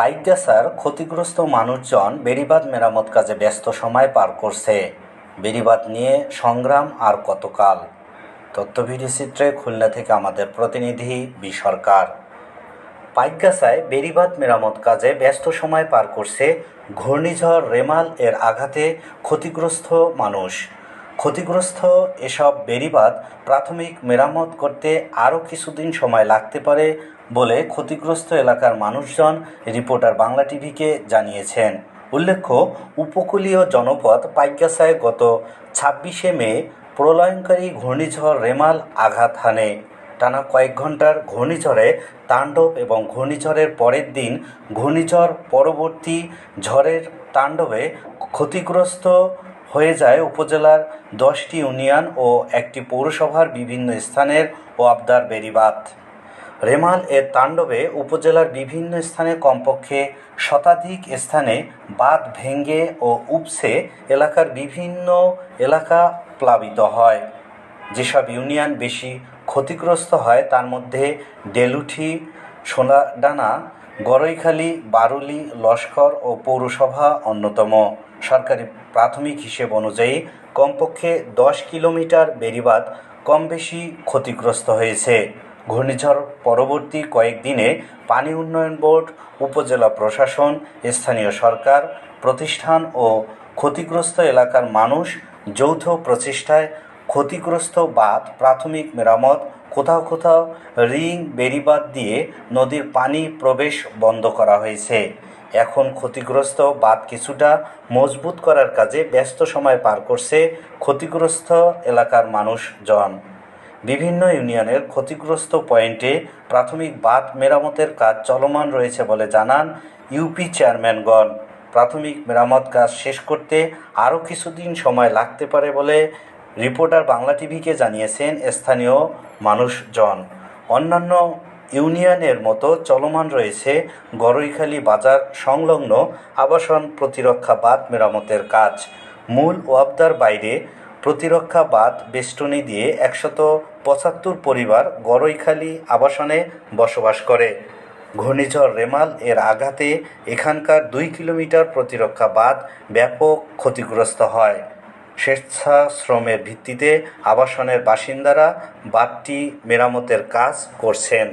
পাইকগাছার ক্ষতিগ্রস্ত মানুষজন বেড়িবাঁধ মেরামত কাজে ব্যস্ত সময় পার করছে। বেড়িবাঁধ নিয়ে সংগ্রাম আর কতকাল? তথ্যভিডিও চিত্রে খুলনা থেকে আমাদের প্রতিনিধি বি সরকার। পাইকগাছায় বেড়িবাঁধ মেরামত কাজে ব্যস্ত সময় পার করছে ঘূর্ণিঝড় রেমাল এর আঘাতে ক্ষতিগ্রস্ত মানুষ। ক্ষতিগ্রস্ত এসব বেড়িবাঁধ প্রাথমিক মেরামত করতে আরও কিছুদিন সময় লাগতে পারে বলে ক্ষতিগ্রস্ত এলাকার মানুষজন রিপোর্টার বাংলা টিভিকে জানিয়েছেন। উল্লেখ্য, উপকূলীয় জনপদ পাইকগাছায় গত ছাব্বিশে মে প্রলয়ঙ্কারী ঘূর্ণিঝড় রেমাল আঘাত হানে। টানা কয়েক ঘণ্টার ঘূর্ণিঝড়ে তাণ্ডব এবং ঘূর্ণিঝড়ের পরের দিন ঘূর্ণিঝড় পরবর্তী ঝড়ের তাণ্ডবে ক্ষতিগ্রস্ত হয়ে যায় উপজেলার দশটি ইউনিয়ন ও একটি পৌরসভার বিভিন্ন স্থানের ওয়াবদার বেড়িবাঁধ। রেমাল এর তাণ্ডবে উপজেলার বিভিন্ন স্থানে কমপক্ষে শতাধিক স্থানে বাঁধ ভেঙে ও উপসে এলাকার বিভিন্ন এলাকা প্লাবিত হয়। যেসব ইউনিয়ন বেশি ক্ষতিগ্রস্ত হয়, তার মধ্যে ডেলুঠি, সোনাডানা গড়ইখালী বারুলি, লস্কর ও পৌরসভা অন্যতম। সরকারি প্রাথমিক হিসেব অনুযায়ী কমপক্ষে দশ কিলোমিটার বেড়িবাঁধ কম বেশি ক্ষতিগ্রস্ত হয়েছে। ঘূর্ণিঝড় পরবর্তী কয়েকদিনে পানি উন্নয়ন বোর্ড, উপজেলা প্রশাসন, স্থানীয় সরকার, প্রতিষ্ঠান ও ক্ষতিগ্রস্ত এলাকার মানুষ যৌথ প্রচেষ্টায় ক্ষতিগ্রস্ত বাঁধ, প্রাথমিক মেরামত, কোথাও কোথাও রিং বেড়িবাঁধ দিয়ে নদীর পানি প্রবেশ বন্ধ করা হয়েছে। এখন ক্ষতিগ্রস্ত বাঁধ কিছুটা মজবুত করার কাজে ব্যস্ত সময় পার করছে ক্ষতিগ্রস্ত এলাকার মানুষজন। বিভিন্ন ইউনিয়নের ক্ষতিগ্রস্ত পয়েন্টে প্রাথমিক বাঁধ মেরামতের কাজ চলমান রয়েছে বলে জানান ইউপি চেয়ারম্যানগণ। প্রাথমিক মেরামত কাজ শেষ করতে আরও কিছুদিন সময় লাগতে পারে বলে রিপোর্টার বাংলা টিভিকে জানিয়েছেন স্থানীয় মানুষজন। অন্যান্য ইউনিয়নের মতো চলমান রয়েছে গড়ইখালী বাজার সংলগ্ন আবাসন প্রতিরক্ষা বাঁধ মেরামতের কাজ। মূল ওয়াবদার বাইরে প্রতিরক্ষা বাঁধ বেষ্টনী দিয়ে একশত পঁচাত্তর পরিবার গড়ইখালী আবাসনে বসবাস করে। ঘূর্ণিঝড় রেমাল এর আঘাতে এখানকার দুই কিলোমিটার প্রতিরক্ষা বাঁধ ব্যাপক ক্ষতিগ্রস্ত হয়। স্বেচ্ছাশ্রমের ভিত্তিতে আবাসনের বাসিন্দারা বাঁধটি মেরামতের কাজ করছেন।